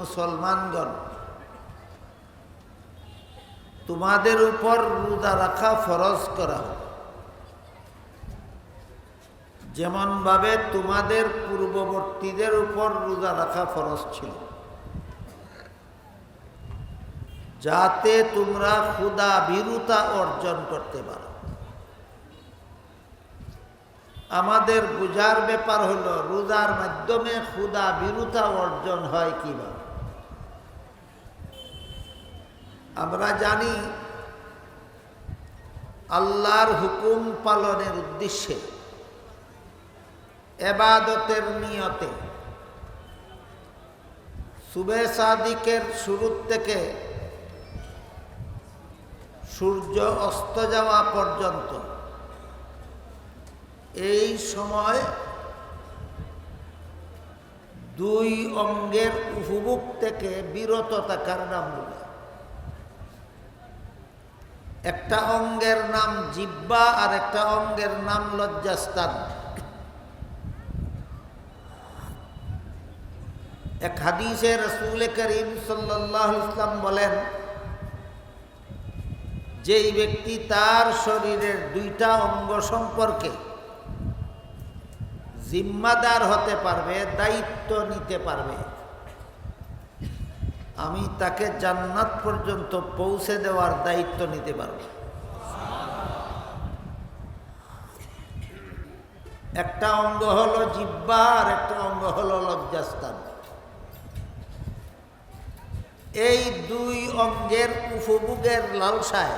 মুসলমানগণ, তোমাদের উপর রোজা রাখা ফরজ করা হোক। যেমনভাবে তোমাদের পূর্ববর্তীদের উপর রোজা রাখা ফরজ ছিল। যাতে তোমরা ক্ষুদা ভীরুতা অর্জন করতে পারো। আমাদের বুঝার ব্যাপার হলো, রোজার মাধ্যমে ক্ষুদা ভীরুতা অর্জন হয় কীভাবে? আমরা জানি আল্লাহর হুকুম পালনের উদ্দেশ্যে, এবাদতের নিয়তে সুবে সাদিকের শুরুর থেকে সূর্য অস্ত যাওয়া পর্যন্ত এই সময় দুই অঙ্গের উপভোগ থেকে বিরত থাকার নাম একটা অঙ্গের নাম জিব্বা আর একটা অঙ্গের নাম লজ্জাস্থান। এক হাদিসে রসুল করিম সাল্লাহ ইসলাম বলেন, যেই ব্যক্তি তার শরীরের দুইটা অঙ্গ সম্পর্কে জিম্মাদার হতে পারবে, দায়িত্ব নিতে পারবে আমি তাকে জান্নাত পর্যন্ত পৌঁছে দেওয়ার দায়িত্ব নিতে পারব। একটা অঙ্গ হলো জিব্বা আর একটা অঙ্গ হলো লজ্জাস্থান। এই দুই অঙ্গের উপভোগের লালসায়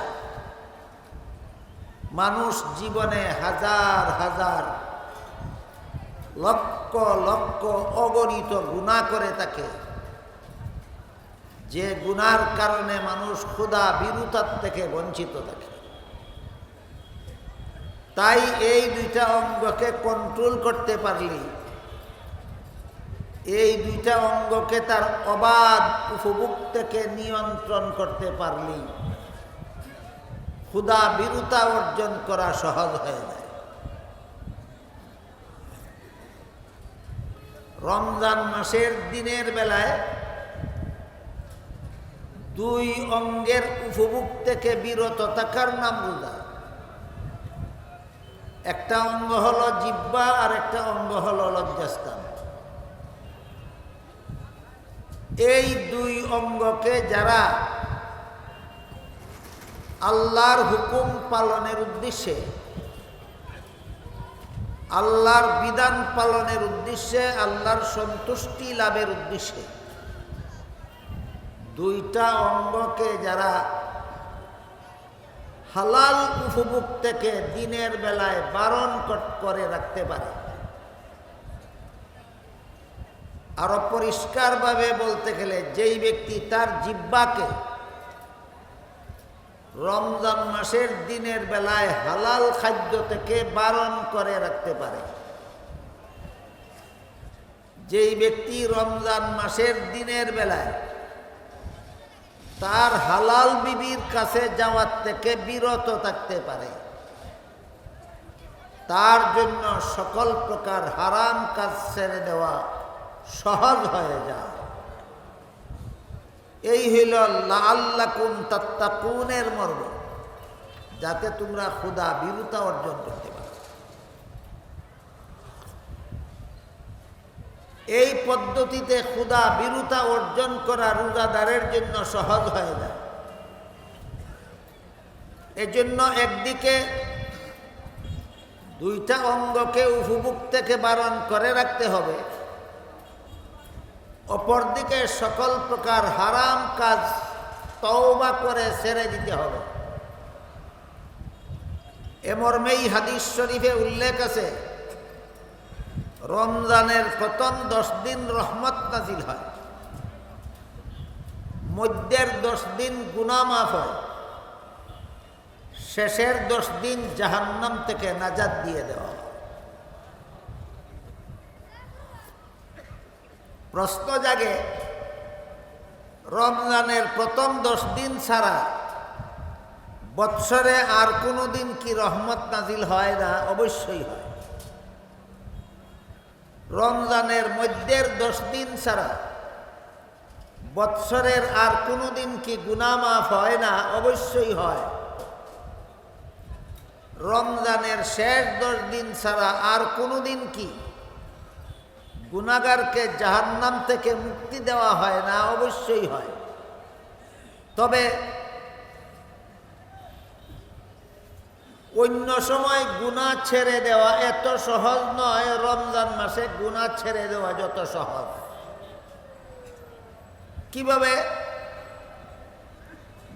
মানুষ জীবনে হাজার হাজার লক্ষ লক্ষ অগণিত গুণা করে থাকে যে গুনার কারণে মানুষ ক্ষুদা বিরুতার থেকে বঞ্চিত থাকে। তাই এই দুইটা অঙ্গকে কন্ট্রোল করতে পারলি, এই দুইটা অঙ্গকে তার অবাধ উপভোগ থেকে নিয়ন্ত্রণ করতে পারলি ক্ষুদা বিরুতা অর্জন করা সহজ হয়ে যায়। রমজান মাসের দিনের বেলায় দুই অঙ্গের উপভোগ থেকে বিরত থাকার নাম রোজা একটা অঙ্গ হলো জিব্বা আর একটা অঙ্গ হলো লজ্জাস্থান। এই দুই অঙ্গকে যারা আল্লাহর হুকুম পালনের উদ্দেশ্যে, আল্লাহর বিধান পালনের উদ্দেশ্যে, আল্লাহর সন্তুষ্টি লাভের উদ্দেশ্যে দুইটা অঙ্গকে যারা হালাল উপভোগ থেকে দিনের বেলায় বারণ করে রাখতে পারে। আরও পরিষ্কারভাবে বলতে গেলে, যেই ব্যক্তি তার জিব্বাকে রমজান মাসের দিনের বেলায় হালাল খাদ্য থেকে বারণ করে রাখতে পারে। যেই ব্যক্তি রমজান মাসের দিনের বেলায় তার হালাল বিবির কাছে যাওয়ার থেকে বিরত থাকতে পারে। তার জন্য সকল প্রকার হারাম কাজ ছেড়ে দেওয়া সহজ হয়ে যায়। এই হইল লাল্লাকুন তাত্তাকুনের মর্ম, যাতে তোমরা ক্ষুদা বিরুতা অর্জন করতে পারো এই পদ্ধতিতে ক্ষুদা বিরুতা অর্জন করা রোজাদারের জন্য সহজ হয়ে যায় এজন্য একদিকে দুইটা অঙ্গকে উপভোগ থেকে বারণ করে রাখতে হবে। অপরদিকে সকল প্রকার হারাম কাজ তওবা করে ছেড়ে দিতে হবে। এমর্মেই হাদিস শরীফে উল্লেখ আছে রমজানের প্রথম দশ দিন রহমত নাজিল হয়। মধ্যের দশ দিন গুনামাফ হয়। শেষের দশ দিন জাহান্নাম থেকে নাজাদ দিয়ে দেওয়া হয়। প্রশ্ন জাগে, রমজানের প্রথম দশ দিন ছাড়া বৎসরে আর কোনো দিন কি রহমত নাজিল হয় না? অবশ্যই হয়। রমজানের মধ্যের দশ দিন ছাড়া বৎসরের আর কোনো দিন কি গুনা মাফ হয় না? অবশ্যই হয়। রমজানের শেষ দশ দিন ছাড়া আর কোনো দিন কি গুনাগারকে জাহান্নাম থেকে মুক্তি দেওয়া হয় না? অবশ্যই হয়। তবে অন্য সময় গুণা ছেড়ে দেওয়া এত সহজ নয়, রমজান মাসে গুণা ছেড়ে দেওয়া যত সহজ। কীভাবে?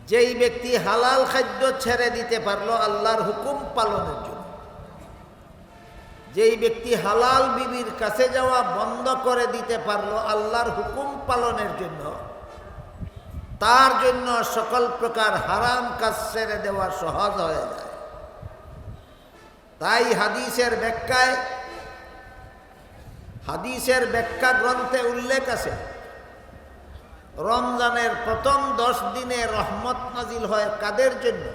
যেই ব্যক্তি হালাল খাদ্য ছেড়ে দিতে পারল আল্লাহর হুকুম পালনের জন্য। যেই ব্যক্তি হালাল বিবির কাছে যাওয়া বন্ধ করে দিতে পারল আল্লাহর হুকুম পালনের জন্য, তার জন্য সকল প্রকার হারাম কাজ ছেড়ে দেওয়া সহজ হয়ে যায়। তাই হাদিসের ব্যাখ্যায়, হাদিসের ব্যাখ্যা গ্রন্থে উল্লেখ আছে, রমজানের প্রথম দশ দিনে রহমত নাজিল হয় কাদের জন্য?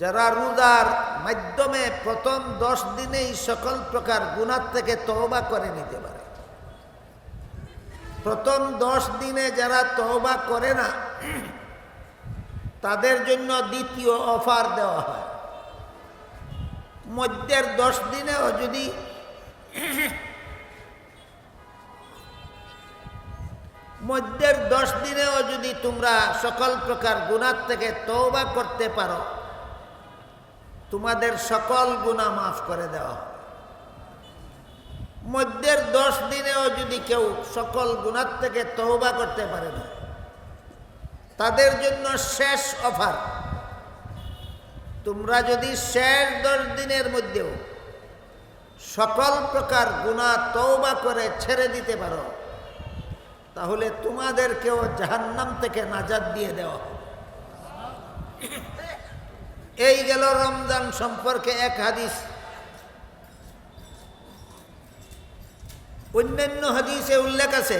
যারা রোজার মাধ্যমে প্রথম দশ দিনেই সকল প্রকার গুণার থেকে তওবা করে নিতে পারে। প্রথম দশ দিনে যারা তওবা করে না, তাদের জন্য দ্বিতীয় অফার দেওয়া হয়। মধ্যের দশ দিনেও যদি মধ্যের দশ দিনেও যদি তোমরা সকল প্রকার গুণার থেকে তৌবা করতে পারো, তোমাদের সকল গুণা মাফ করে দেওয়া মধ্যের দশ দিনেও যদি কেউ সকল গুণার থেকে তৌবা করতে পারে না, তাদের জন্য শেষ অফার। তোমরা যদি শেষ দশ দিনের মধ্যেও সকল প্রকার গুণা তৌবা করে ছেড়ে দিতে পারো, তাহলে তোমাদেরকেও জাহান্নাম থেকে নাজাদ দিয়ে দেওয়া এই গেল রমজান সম্পর্কে এক হাদিস। অন্যান্য হাদিসে উল্লেখ আছে,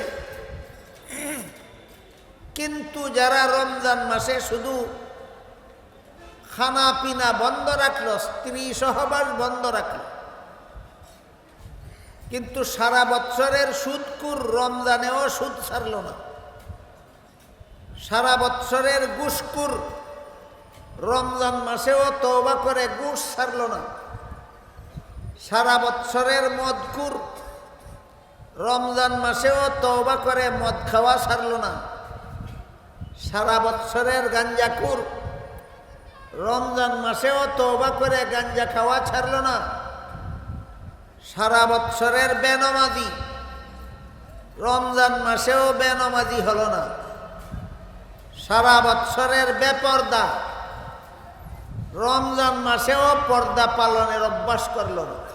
কিন্তু যারা রমজান মাসে শুধু খানা পিনা বন্ধ রাখল, স্ত্রী সহবাস বন্ধ রাখল। কিন্তু সারা বৎসরের সুদকুর রমজানেও সুদ ছাড়ল না। সারা বৎসরের গুসকুর রমজান মাসেও তওবা করে গুস ছাড়ল না। সারা বৎসরের মদকুর রমজান মাসেও তওবা করে মদ খাওয়া ছাড়ল না। সারা বৎসরের গাঞ্জাকুর রমজান মাসেও তওবা করে গাঞ্জা খাওয়া ছাড়ল না। সারা বৎসরের বেনমাজি। রমজান মাসেও বেনমাজি হল না। সারা বৎসরের বেপর্দা। রমজান মাসেও পর্দা পালনের অভ্যাস করল না।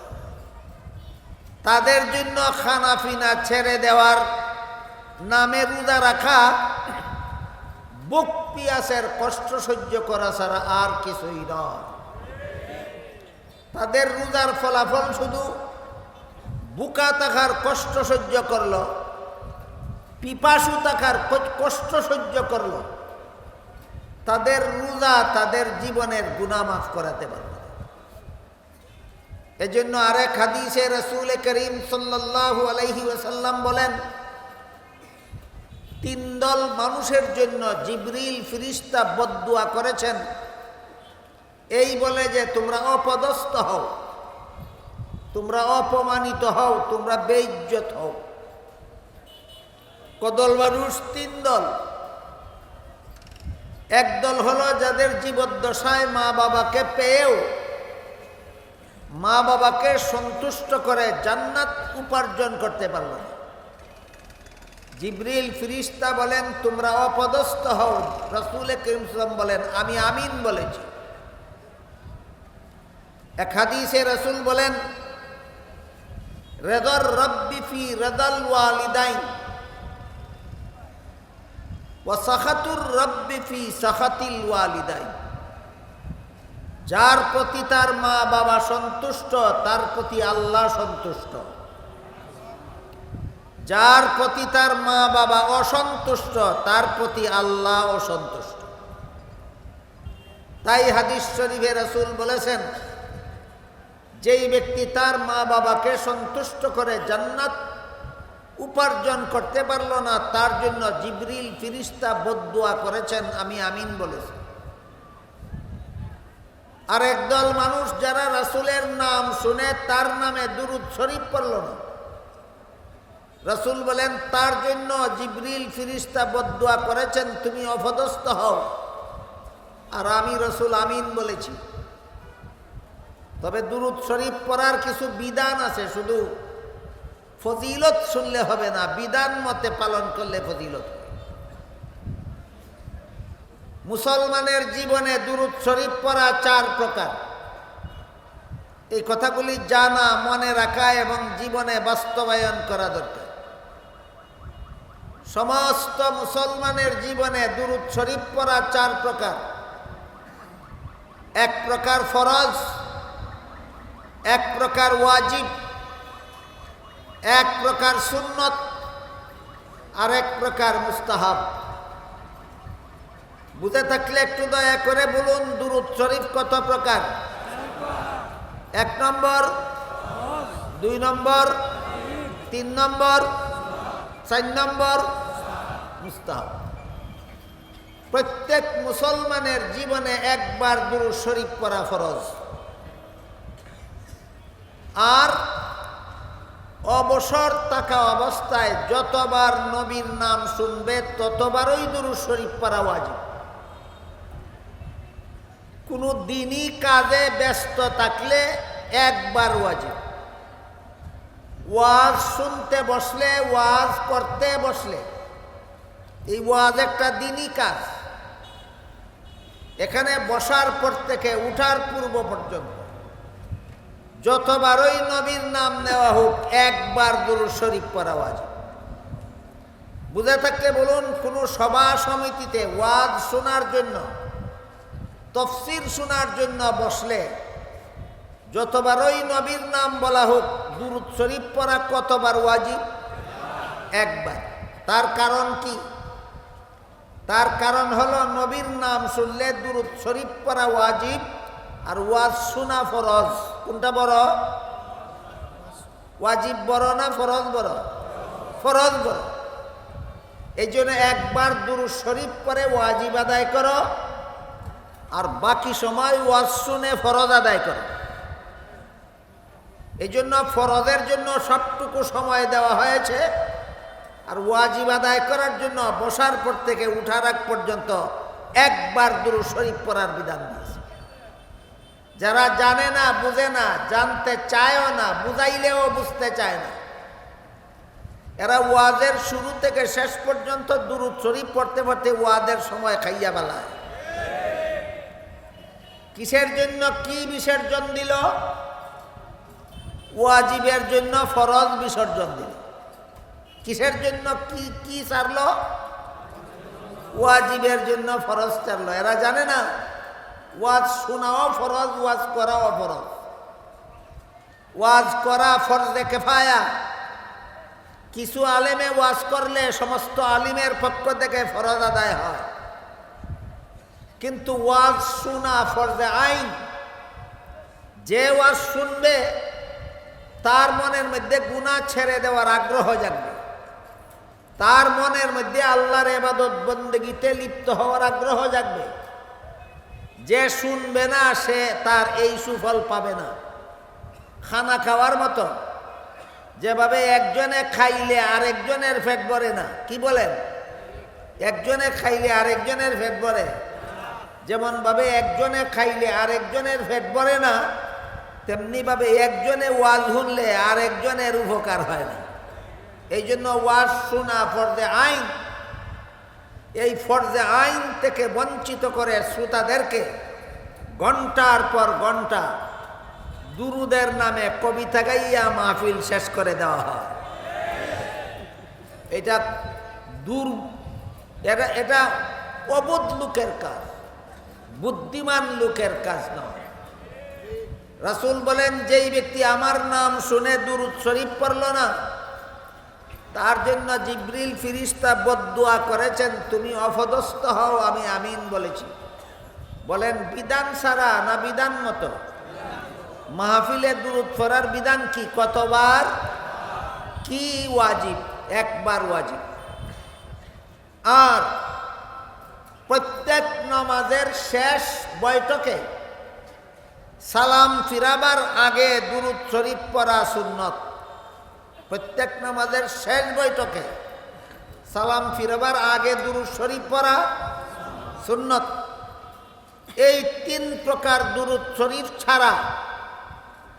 তাদের জন্য খানা পিনা ছেড়ে দেওয়ার নামে রোজা রাখা বুক পিয়াসের কষ্ট সহ্য করা ছাড়া আর কিছুই নয়। তাদের রোজার ফলাফল শুধু বুকা তাকার কষ্ট সহ্য করল, পিপাসু তাকার কষ্ট সহ্য করল। তাদের রোজা তাদের জীবনের গুণা মাফ করাতে পারবে এজন্য আরেক হাদিসে রসুল করিম সাল্লাল্লাহু আলাইহি ওয়াসাল্লাম বলেন তিন দল মানুষের জন্য জিবরিল ফিরিস্তা বদুয়া করেছেন। এই বলে যে তোমরা অপদস্থ হও, তোমরা অপমানিত হও, তোমরা বেইজ্জত হও। কদল মানুষ তিন দল। একদল হলো যাদের জীবদ্দশায় মা বাবাকে পেয়েও মা বাবাকে সন্তুষ্ট করে জান্নাত উপার্জন করতে পারল না। জিবরিল ফিরিস্তা বলেন, তোমরা অপদস্থ হও। রসুল করিম বলেন, আমি আমিন বলেছি। এক হাদিসে রসুল বলেন রেদর রব্বি ফি রেদাল ওয়ালিদাইন। ও সাখাতুর রব্বি ফি সাখাতিল ওয়ালিদাইন। যার প্রতি তার মা বাবা সন্তুষ্ট, তার প্রতি আল্লাহ সন্তুষ্ট। যার প্রতি তার মা বাবা অসন্তুষ্ট, তার প্রতি আল্লাহ অসন্তুষ্ট। তাই হাদিস শরীফে রসুল বলেছেন, যেই ব্যক্তি তার মা বাবাকে সন্তুষ্ট করে জান্নাত উপার্জন করতে পারল না, তার জন্য জিবরিল ফিরিস্তা বদুয়া করেছেন, আমি আমিন বলেছি। আর একদল মানুষ যারা রাসুলের নাম শুনে তার নামে দুরুদ শরীফ পড়ল না রাসুল বলেন, তার জন্য জিবরিল ফিরিস্তা বদুয়া করেছেন, তুমি অপদস্থ হও। আর আমি রসুল আমিন বলেছি। তবে দুরুদ শরীফ পড়ার কিছু বিধান আছে, শুধু ফজিলত শুনলে হবে না, বিধান মতে পালন করলে ফজিলত মুসলমানের জীবনে দুরুদ শরীফ পড়া চার প্রকার। এই কথাগুলি জানা, মনে রাখা এবং জীবনে বাস্তবায়ন করা দরকার। সমস্ত মুসলমানের জীবনে দুরুদ শরীফ পড়া চার প্রকার। এক প্রকার ফরজ, এক প্রকার ওয়াজিব, এক প্রকার সুন্নত, আর এক প্রকার মুস্তাহাব। বুঝে থাকলে একটু দয়া করে বলুন দুরুদ শরীফ কত প্রকার? এক নম্বর, দুই নম্বর, তিন নম্বর, চার নম্বর মুস্তাহাব প্রত্যেক মুসলমানের জীবনে একবার দুরু শরীফ পড়া ফরজ। আর অবসর থাকা অবস্থায় যতবার নবীর নাম শুনবে, ততবারই দুরু শরীফ পড়া ওয়াজিব। কোনো দিনই কাজে ব্যস্ত থাকলে একবার ওয়াজিব। ওয়াজ শুনতে বসলে, ওয়াজ করতে বসলে এই ওয়াজ একটা দিনই কাজ। এখানে বসার পর থেকে উঠার পূর্ব পর্যন্ত যতবারই নবীর নাম নেওয়া হোক, একবার দুরু শরীফ পড়া ওয়াজিব বুঝে থাকলে বলুন, কোনো সভা সমিতিতে ওয়াজ শোনার জন্য, তফসির শোনার জন্য বসলে যতবারই নবীর নাম বলা হোক দুরুদ শরীফ পড়া কতবার ওয়াজিব একবার। তার কারণ কি? তার কারণ হলো নবীর নাম শুনলে দুরুদ শরীফ পড়া ওয়াজিব আর ওয়াজ শোনা ফরজ। কোনটা বড়? ওয়াজিব বড় না ফরজ বড়? ফরজ বড়। এই জন্য একবার দুরুদ শরীফ পরে ওয়াজিব আদায় করো, আর বাকি সময় ওয়াজ শুনে ফরজ আদায় করো। এই জন্য ফরজের জন্য সবটুকু সময় দেওয়া হয়েছে। আর ওয়াজিব আদায় করার জন্য বসার পর থেকে উঠার আগ পর্যন্ত একবার দুরু শরীফ পড়ার বিধান দিয়েছে। যারা জানে না, বুঝে না, জানতে চায়ও না, বুঝাইলেও বুঝতে চায় না। এরা ওয়াজের শুরু থেকে শেষ পর্যন্ত দুরুদ শরীফ পড়তে পড়তে ওয়াদের সময় খাইয়া বেলায় কিসের জন্য, কি বিসর্জন দিল? ওয়াজিবের জন্য ফরজ বিসর্জন দিল। কিসের জন্য? কি কি চারল ওয়াজিবের জন্য ফরজ চারলো এরা জানে না, ওয়াজ শোনাও ফরজ, ওয়াজ করাও ফরজ। ওয়াজ করা ফরজে কেফায়া। কিছু আলেমে ওয়াজ করলে সমস্ত আলিমের পক্ষ থেকে ফরজ আদায় হয়। কিন্তু ওয়াজ শোনা ফরজে আইন। যে ওয়াজ শুনবে, তার মনের মধ্যে গুণা ছেড়ে দেওয়ার আগ্রহ জাগবে। তার মনের মধ্যে আল্লাহর এবাদত বন্দগীতে লিপ্ত হওয়ার আগ্রহ জাগবে। যে শুনবে না, সে তার এই সুফল পাবে না। খানা খাওয়ার মতো। যেভাবে একজনে খাইলে আরেকজনের ফেট ভরে না। কি বলেন? একজনে খাইলে আরেকজনের ফেট ভরে। যেমন ভাবে একজনে খাইলে আরেকজনের ফেট ভরে না তেমনি ভাবে একজনে ওয়াজ শুনলে আরেকজনের উপকার হয় না। এই জন্য ওয়াজ শোনা ফর্জে আইন। এই ফর্জে আইন থেকে বঞ্চিত করে শ্রোতাদেরকে ঘণ্টার পর ঘণ্টা দুরুদের নামে কবিতা গাইয়া মাহফিল শেষ করে দেওয়া হয়। এটা দূর, এটা এটা অবোধ লোকের কাজ, বুদ্ধিমান লোকের কাজ নয়। রাসুল বলেন, যেই ব্যক্তি আমার নাম শুনে দুরুদ শরীফ পড়ল না তার জন্য জিব্রিল ফিরিস্তা বদুয়া করেছেন, তুমি অপদস্থ হও, আমি আমিন বলেছি। বলেন, বিধান সারা না বিধান মতো? মাহফিলে দুরুদ পড়ার বিধান কি? কতবার? কি ওয়াজিব? একবার ওয়াজিব। আর প্রত্যেক নমাজের শেষ বৈঠকে সালাম ফিরাবার আগে দুরুদ শরীফ পড়া সুন্নত। প্রত্যেক নামাজের শেষ বৈঠকে সালাম ফিরবার আগে দুরুদ শরীফ পড়া সুন্নত। এই তিন প্রকার দুরুদ শরীফ ছাড়া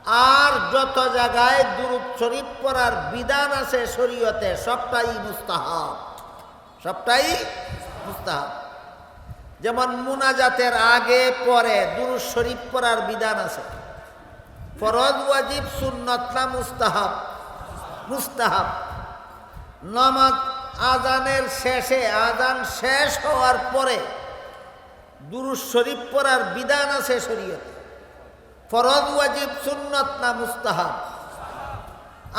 আর যত জায়গায় দুরুদ শরীফ পড়ার বিধান আছে শরীয়তে, সবটাই মুস্তাহাব। সবটাই মুস্তাহাব। যেমন মুনাজাতের আগে পরে দুরুদ শরীফ পড়ার বিধান আছে। ফরজ, ওয়াজিব, সুন্নত না মুস্তাহাব? মুস্তাহাব। নামাজ আজানের শেষে, আজান শেষ হওয়ার পরে দুরুদ শরীফ পড়ার বিধান আছে শরীয়তে। ফরজ, ওয়াজিব, সুন্নত না মুস্তাহাব?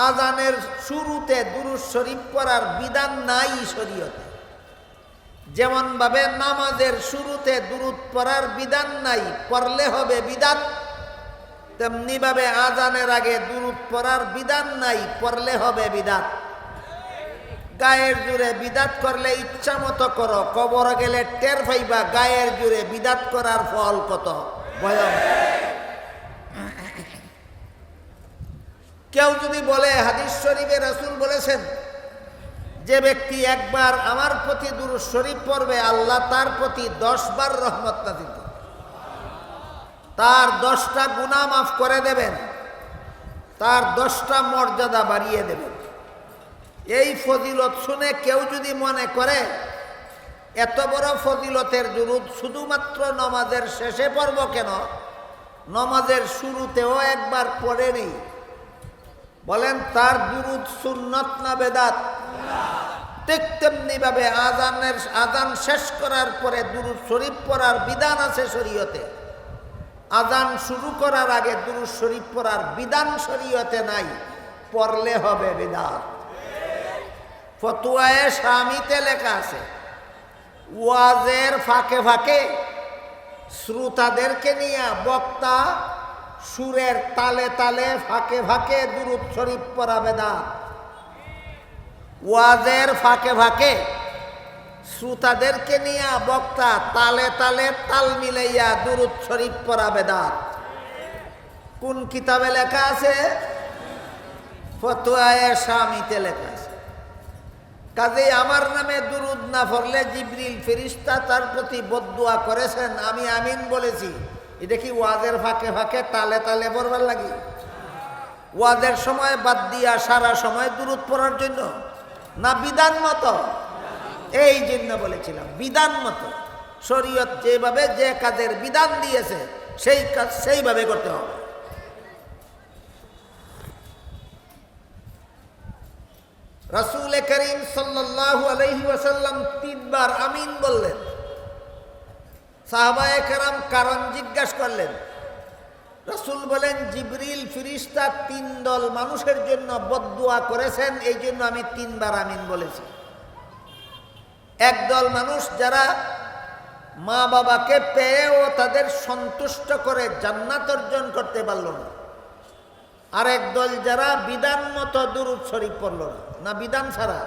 আজানের শুরুতে দুরুদ শরীফ পড়ার বিধান নাই শরীয়তে। যেমনভাবে নামাজের শুরুতে দুরুদ পড়ার বিধান নাই, পড়লে হবে বিধান তেমনিভাবে আজানের আগে দুরুদ পড়ার বিধান নাই, পড়লে হবে বিধান। গায়ের জুড়ে বিদাত করলে ইচ্ছা মতো করো, কবর গেলে টের পাইবা গায়ের জুড়ে বিদাত করার ফল কত। ভয়ঙ্কর। কেউ যদি বলে, হাদিস শরীফে রসুল বলেছেন, যে ব্যক্তি একবার আমার প্রতি দূর শরীফ পড়বে, আল্লাহ তার প্রতি দশ বার রহমত নাজিল। তার দশটা গুণা মাফ করে দেবেন। তার দশটা মর্যাদা বাড়িয়ে দেবেন। এই ফজিলত শুনে কেউ যদি মনে করে, এত বড় ফজিলতের জুরুদ শুধুমাত্র নমাজের শেষে পড়ব কেন? নমাজের শুরুতেও একবার পড়েনি বলেন, তার দুরুদ সুন্নত না বেদাত? ঠিক তেমনি ভাবে আজানের আজান শেষ করার পরে দুরুদ শরীফ পড়ার বিধান আছে শরীয়তে। আজান শুরু করার আগে দুরুদ শরীফ পড়ার বিধান শরীয়তে নাই, পড়লে হবে বিধান ফতুয়ায় স্বামীতে লেখা আছে, ওয়াজের ফাঁকে ফাঁকে শ্রোতাদেরকে নিয়ে বক্তা সুরের তালে তালে ফাঁকে ফাঁকে দুরুদ শরীফ পড়া বেদাত। ওয়াজের ফাঁকে ফাঁকে শ্রোতাদেরকে নিয়ে বক্তা তালে তালে তাল মিলাইয়া দুরুদ শরীফ পড়া বেদাত। কোন কিতাবে লেখা আছে? ফতুয়ায় স্বামীতে লেখা আছে। কাজেই আমার নামে দুরুদ না পড়লে জিবরিল ফেরিস্তা তার প্রতি বদুয়া করেছেন। আমি আমিন বলেছি। এটা কি ওয়াজের ফাঁকে ফাঁকে তালে তালে পড়বার লাগি? ওয়াজের সময় বাদ দিয়া সারা সময় দূরত পড়ার জন্য? না বিধান মতো? এই জন্য বলেছিলাম, বিধান মতো শরীয়ত যেভাবে যে কাজের বিধান দিয়েছে, সেই কাজ সেইভাবে করতে হবে। রাসুল করিম ওয়াসাল্লাম তিনবার আমিন বললেন। সাহাবায়ে কেরাম কারণ জিজ্ঞাসা করলেন। রাসুল বলেন, জিবরিল ফিরিস্তা তিন দল মানুষের জন্য বদুয়া করেছেন এই জন্য আমি তিনবার আমিন বলেছি। একদল মানুষ যারা মা বাবাকে পেয়ে ও তাদের সন্তুষ্ট করে জান্নাত অর্জন করতে পারল না। আর একদল যারা বিধান মতো দুরুদ শরীফ পড়ল না। না, বিধান ছাড়া।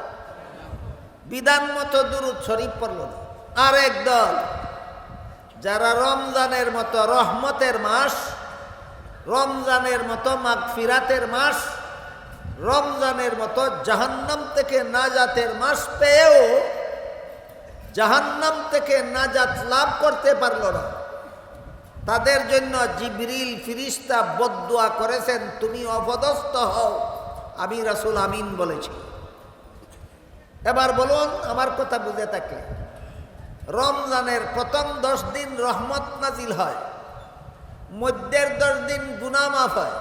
বিধান মতো দুরুদ শরীফ পড়ল না। আরেক দল যারা রমজানের মতো রহমতের মাস, রমজানের মতো মাগফিরাতের মাস, রমজানের মতো জাহান্নাম থেকে নাজাতের মাস পেয়েও জাহান্নাম থেকে নাজাত লাভ করতে পারল না। তাদের জন্য জিবরিল ফিরিস্তা বদুয়া করেছেন, তুমি অপদস্থ হও। আমি রাসুল আমিন বলেছি। এবার বলুন, আমার কথা বুঝে থাকে রমজানের প্রথম দশ দিন রহমত নাজিল হয়, মধ্যের দশ দিন গুনামাফ হয়,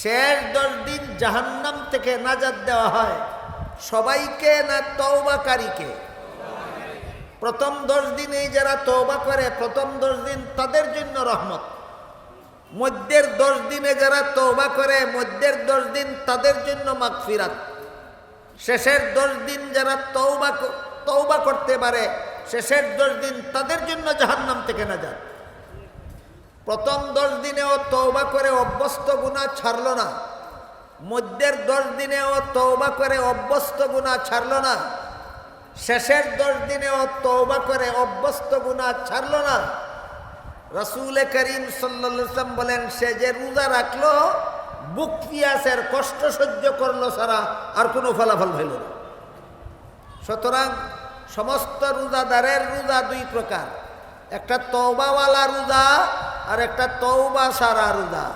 শেষ দশ দিন জাহান্নাম থেকে নাজাদ দেওয়া হয়। সবাইকে না তৌবাকারীকে প্রথম দশ দিনে যারা তৌবা করে, প্রথম দশ দিন তাদের জন্য রহমত। মধ্যের দশ দিনে যারা তৌবা করে, মধ্যের দশ দিন তাদের জন্য মাগফিরাত। শেষের দশ দিন যারা তৌবা তৌবা করতে পারে, শেষের দশ দিন তাদের জন্য জাহান্নাম থেকে না যান প্রথম দশ দিনেও তৌবা করে অভ্যস্ত গুণা ছাড়ল না। মধ্যের দশ দিনেও তৌবা করে অভ্যস্ত গুণা ছাড়ল না। শেষের দশ দিনেও তৌবা করে অভ্যস্ত গুণা ছাড়ল না। রসুল করিম সাল্লাম বলেন, সে যে রোজা রাখল, বুক পিয়াসের কষ্ট সহ্য করল সারা আর কোনো ফলাফল হইল না। সুতরাং সমস্ত রোজাদারের রোজা দুই প্রকার, একটা তৌবাওয়ালা রোজা আর একটা তৌবা সারা রোজা।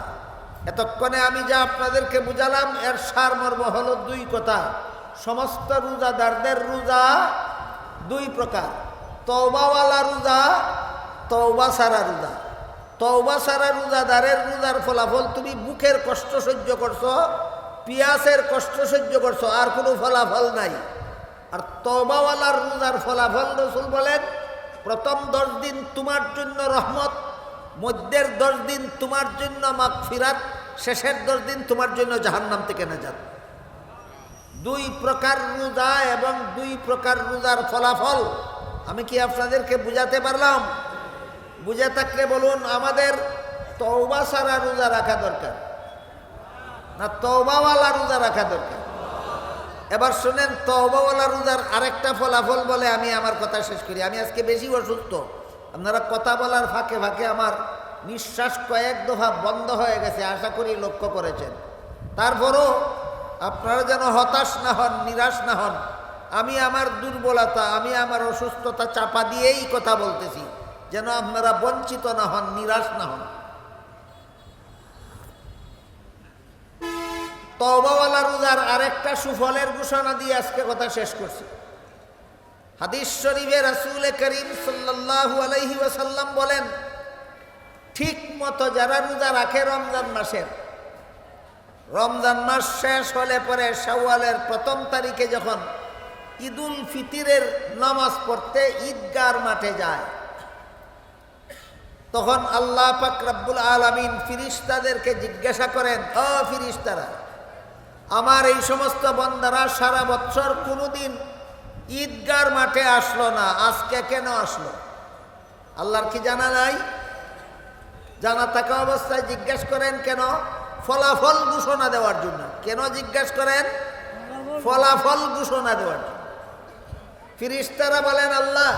এতক্ষণে আমি যা আপনাদেরকে বুঝালাম, এর সার মর্ম হলো দুই কথা। সমস্ত রোজাদারদের রোজা দুই প্রকার। তৌবাওয়ালা রোজা তৌবা সারা রোজা। তৌবা সারা রোজাদারের রোজার ফলাফল তুমি বুকের কষ্ট সহ্য করছ, পিয়াসের কষ্ট সহ্য করছ, আর কোনো ফলাফল নাই। আর তবাওয়ালার রোজার ফলাফল রসুল বলেন, প্রথম দশ দিন তোমার জন্য রহমত, মধ্যের দশ দিন তোমার জন্য মাগফিরাত, শেষের দশ দিন তোমার জন্য জাহান্নাম থেকে নাজাত। দুই প্রকার রোজা এবং দুই প্রকার রোজার ফলাফল। আমি কি আপনাদেরকে বুঝাতে পারলাম? বুঝে থাকলে বলুন, আমাদের তৌবা সারা রোজা রাখা দরকার। না তৌবাওয়ালা রোজা রাখা দরকার। এবার শুনেন তহবাওয়ালা রোজার আরেকটা ফলাফল বলে আমি আমার কথা শেষ করি। আমি আজকে বেশি অসুস্থ। আপনারা কথা বলার ফাঁকে ফাঁকে আমার নিঃশ্বাস কয়েক দফা বন্ধ হয়ে গেছে, আশা করি লক্ষ্য করেছেন। তারপরও আপনারা যেন হতাশ না হন, নিরাশ না হন। আমি আমার দুর্বলতা, আমি আমার অসুস্থতা চাপা দিয়েই কথা বলতেছি, যেন আপনারা বঞ্চিত না হন, নিরাশ না হন। তওবাওয়ালা রোজার আরেকটা সুফলের ঘোষণা দিয়ে আজকে কথা শেষ করছি। হাদিস শরীফে রাসূল করিম সাল্লাল্লাহু আলাইহি ওয়াসাল্লাম বলেন, ঠিক মতো যারা রোজা রাখে রমজান মাসের রমজান মাস শেষ হলে পরে শাওয়ালের প্রথম তারিখে যখন ঈদুল ফিতিরের নামাজ পড়তে ঈদগার মাঠে যায়, তখন আল্লাহ পাক রব্বুল আলমিন ফিরিস্তাদেরকে জিজ্ঞাসা করেন অ ফিরিস্তারা, আমার এই সমস্ত বন্দারা সারা বছর কোনোদিন ঈদগার মাঠে আসলো না, আজকে কেন আসলো? আল্লাহর কি জানা নাই? জানা থাকা অবস্থায় জিজ্ঞেস করেন, কেন? ফলাফল ঘোষণা দেওয়ার জন্য। কেন জিজ্ঞেস করেন? ফলাফল ঘোষণা দেওয়ার জন্য। ফিরিস্তারা বলেন, আল্লাহ,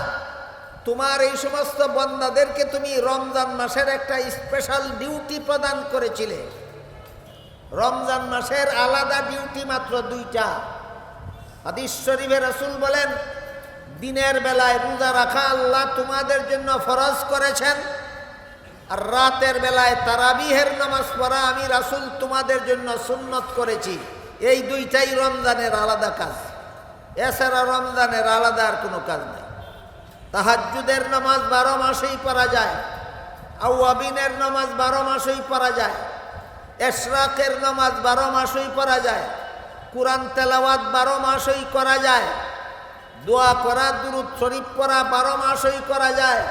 তোমার এই সমস্ত বন্দাদেরকে তুমি রমজান মাসের একটা স্পেশাল ডিউটি প্রদান করেছিলে। রমজান মাসের আলাদা ডিউটি মাত্র দুইটা। হাদিস শরীফে রাসূল বলেন, দিনের বেলায় রোজা রাখা আল্লাহ তোমাদের জন্য ফরজ করেছেন আর রাতের বেলায় তারাবিহের নামাজ পড়া আমি রাসুল তোমাদের জন্য সুন্নত করেছি। এই দুইটাই রমজানের আলাদা কাজ। এছাড়া রমজানের আলাদা আর কোনো কাজ নেই। তাহাজ্জুদের নামাজ বারো মাসেই পড়া যায়। আউয়াবিনের নামাজ বারো মাসেই পড়া যায়। এশরাকের নামাজ বারো মাসই পড়া যায়। কোরআন তেলাওয়াত বারো মাসই করা যায়। দোয়া করা, দুরুদ শরীফ পড়া বারো মাসই করা যায়।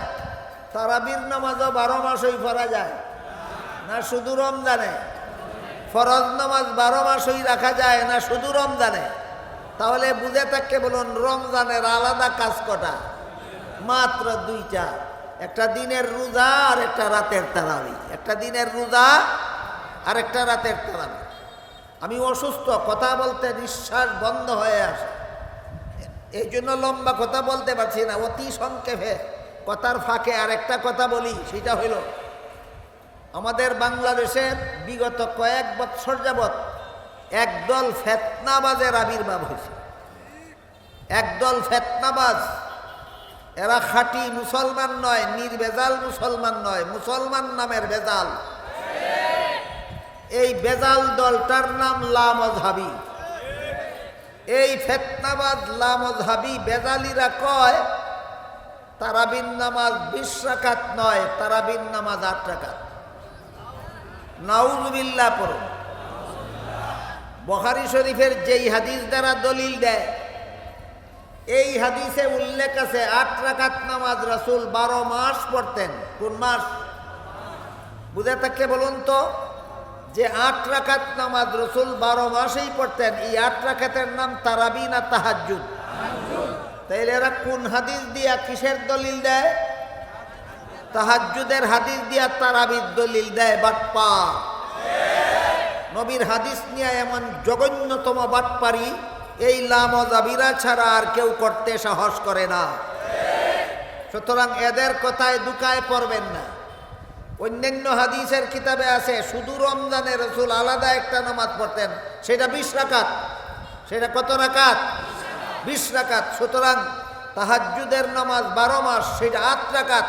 তারাবির নামাজও বারো মাসই পড়া যায়। না শুধু রমজানে? ফরজ নামাজ বারো মাসই রাখা যায়, না শুধু রমজানে? তাহলে বুঝে থাকতে বলুন, রমজানের আলাদা কাজ কটা? মাত্র দুইটা। একটা দিনের রোজা আর একটা রাতের তারাবি। একটা দিনের রোজা আর একটা রাতের তারাবি। আমি অসুস্থ, কথা বলতে নিঃশ্বাস বন্ধ হয়ে আসে। এই জন্য লম্বা কথা বলতে পারছি না, অতি সংক্ষেপে। কথার ফাঁকে আর একটা কথা বলি, সেটা হইল আমাদের বাংলাদেশের বিগত কয়েক বৎসর যাবৎ একদল ফেতনাবাজের আবির্ভাব হয়েছে। একদল ফেতনাবাজ, এরা খাঁটি মুসলমান নয়, নির্বেজাল মুসলমান নয়, মুসলমান নামের বেজাল। এই বেজাল দলটার নাম লামজহাবি। এই ফেতনাবাদ লামজহাবি বেজালিরা কয় তারাবিন নামাজ বিশ রাকাত নয়, তারাবিন নামাজ আট রাকাত। নাউজুবিল্লা পড়ো বখারি শরীফের যেই হাদিস দ্বারা দলিল দেয়, এই হাদিসে উল্লেখ আছে, আট রাকাত নামাজ রাসুল বারো মাস পড়তেন। কোন মাস? বুঝে থাকলে বলুন তো, যে আট রাকাত নামাজ রসুল বারো মাসেই পড়তেন, এই আট রাকাতের নাম তারাবি না তাহাজুদ তাইলে এরা কোন হাদিস দিয়া কিসের দলিল দেয়? তাহাজুদের হাদিস দিয়া তারাবির দলিল দেয় বাটপা নবীর হাদিস নিয়ে এমন জঘন্যতম বাটপারি, এই লামজাবিরা ছাড়া আর কেউ করতে সাহস করে না। সুতরাং এদের কথায় দুকায় পড়বেন না। অন্যান্য হাদিসের কিতাবে আছে, শুধু রমজানে রসুল আলাদা একটা নামাজ পড়তেন, সেটা বিশ রাকাত। সেটা কত রাকাত? বিশ রাকাত। সুতরাং তাহাজুদের নামাজ বারো মাস, সেটা আট রাকাত।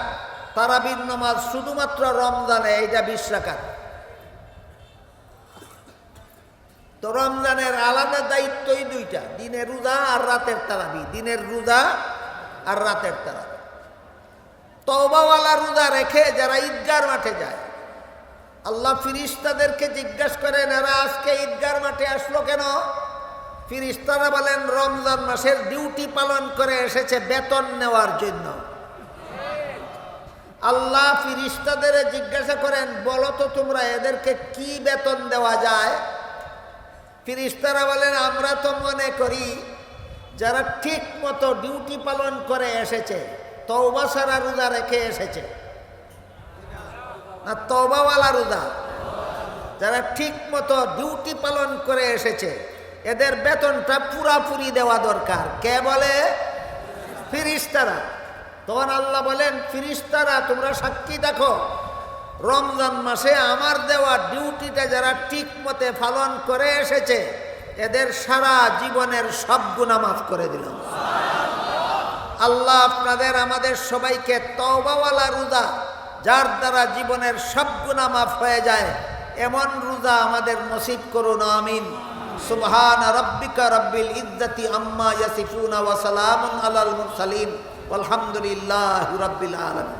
তারাবির নামাজ শুধুমাত্র রমজানে, এইটা বিশ রাকাত। তো রমজানের আলাদা দায়িত্বই দুইটা, দিনের রোজা আর রাতের তারাবি দিনের রোজা আর রাতের তারাবি তওবাওয়ালা রোজা রেখে যারা ঈদগার মাঠে যায়, আল্লাহ ফিরিস্তাদেরকে জিজ্ঞাসা করেন, এরা আজকে ঈদগার মাঠে আসলো কেন? ফিরিস্তারা বলেন, রমজান মাসের ডিউটি পালন করে এসেছে বেতন নেওয়ার জন্য। আল্লাহ ফিরিস্তাদের জিজ্ঞাসা করেন, বলো তো তোমরা এদেরকে কি বেতন দেওয়া যায়? ফিরিস্তারা বলেন, আমরা তো মনে করি যারা ঠিক মতো ডিউটি পালন করে এসেছে, তওবা সারা রোজা রেখে এসেছে। না, তওবাওয়ালা রোজা। যারা ঠিক মতো ডিউটি পালন করে এসেছে এদের বেতনটা পুরাপুরি দেওয়া দরকার। কে বলে? ফিরিস্তারা। তখন আল্লাহ বলেন, ফিরিস্তারা, তোমরা সাক্ষী দেখো। রমজান মাসে আমার দেওয়া ডিউটিটা যারা ঠিক মতে পালন করে এসেছে, এদের সারা জীবনের সব গুণা মাফ করে দিলাম আল্লাহ আপনাদের, আমাদের সবাইকে তওবাওয়ালা রোজা, যার দ্বারা জীবনের সব গুণা মাফ হয়ে যায়, এমন রোজা আমাদের নসিব করুন, আমিন। সুবহান রব্বিকা রব্বিল ইজ্জতি আম্মা ইয়াসিফুনা ওয়া সালামুন আলাল মুরসালিন আলহামদুলিল্লাহি রাব্বিল আলামিন